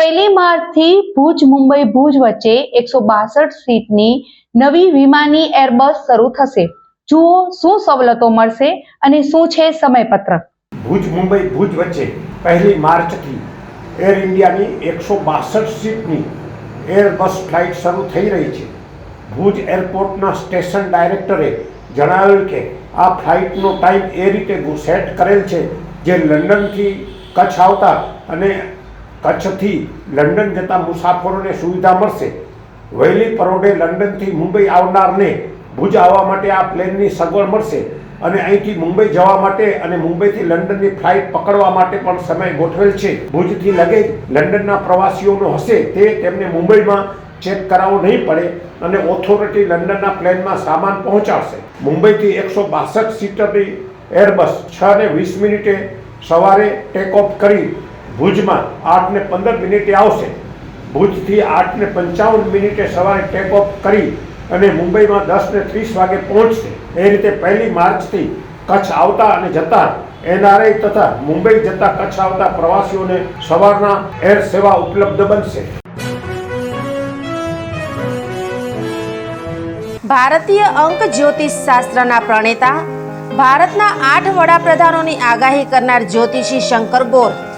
પહેલી માર્ચથી ભુજ, મુંબઈ, ભુજ વચ્ચે એકસો બાસઠ સીટની નવી વિમાની એરબસ શરૂ થશે. જુઓ શું સવલતો મળશે અને શું છે સમયપત્રક. ભુજ, મુંબઈ, ભુજ વચ્ચે પહેલી માર્ચથી એર ઇન્ડિયાની એકસો બાસઠ સીટની એરબસ ફ્લાઇટ શરૂ થઈ રહી છે. ભુજ એરપોર્ટના સ્ટેશન ડાયરેક્ટરે જણાવ્યું કે આ ફ્લાઇટનો ટાઈમ એ રીતે સેટ કરેલ છે જે લંડનથી કચ્છ આવતા અને કચ્છથી લંડન જતા મુસાફરોને સુવિધા મળશે. વહેલી પરોઢે લંડનથી મુંબઈ આવનારને ભુજ આવવા માટે આ પ્લેનની સગવડ મળશે અને અહીંથી મુંબઈ જવા માટે અને મુંબઈથી લંડનની ફ્લાઇટ પકડવા માટે પણ સમય ગોઠવેલ છે. ભુજથી લગેજ લંડનના પ્રવાસીઓનો હશે તે તેમને મુંબઈમાં ચેક કરાવવો નહીં પડે અને ઓથોરિટી લંડનના પ્લેનમાં સામાન પહોંચાડશે. મુંબઈથી એકસો બાસઠ સીટરની એરબસ છ ને વીસ મિનિટે સવારે ટેક ઓફ કરી ભુજમાં આઠ ને પંદર મિનિટે આવશે. ભુજથી આઠ ને પંચાવન મિનિટે સવારે ટેક ઓફ કરી અને મુંબઈમાં દસ ને ત્રીસ વાગે પહોંચશે. એ રીતે પહેલી માર્ચથી કચ્છ આવતા અને જતા એનઆરઆઈ તથા મુંબઈ જતા કચ્છ આવતા પ્રવાસીઓને સવારના એર સેવા ઉપલબ્ધ બનશે. ભારતીય અંક જ્યોતિષ શાસ્ત્રના પ્રણેતા, ભારતના આઠ વડાપ્રધાનોની આગાહી કરનાર જ્યોતિષી શંકર ગોર